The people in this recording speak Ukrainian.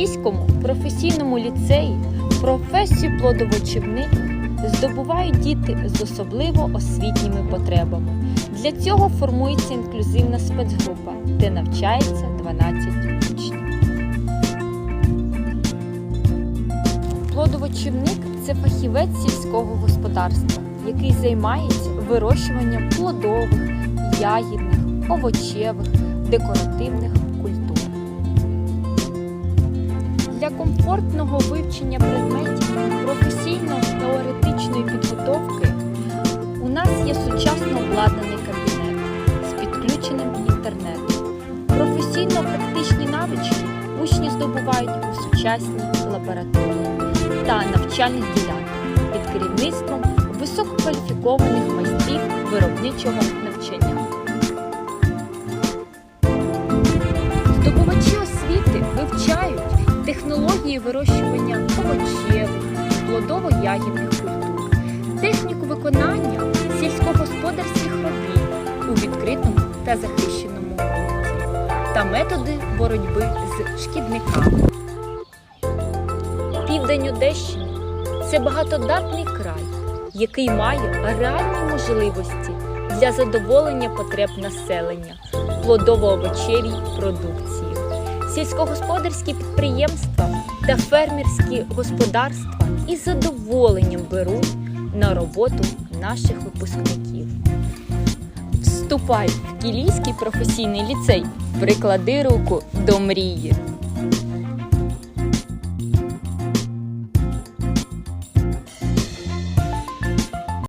Кілійському професійному ліцеї професію плодовочівник здобувають діти з особливо освітніми потребами. Для цього формується інклюзивна спецгрупа, де навчається 12 учнів. Плодовочівник це фахівець сільського господарства, який займається вирощуванням плодових, ягідних, овочевих, декоративних Для комфортного вивчення предметів професійно-теоретичної підготовки у нас є сучасно обладнаний кабінет з підключеним інтернетом. Професійно-практичні навички учні здобувають у сучасній лабораторії та навчальних ділянках під керівництвом висококваліфікованих майстрів виробничого навчання. Технології вирощування овочевих, плодово-ягідних культур, техніку виконання сільськогосподарських робіт у відкритому та захищеному ґрунті та методи боротьби з шкідниками. Південь Одещини це багатодатний край, який має реальні можливості для задоволення потреб населення плодово-овочевій продукції. Сільськогосподарські підприємства та фермерські господарства із задоволенням беруть на роботу наших випускників. Вступай в Кілійський професійний ліцей, приклади руку до мрії.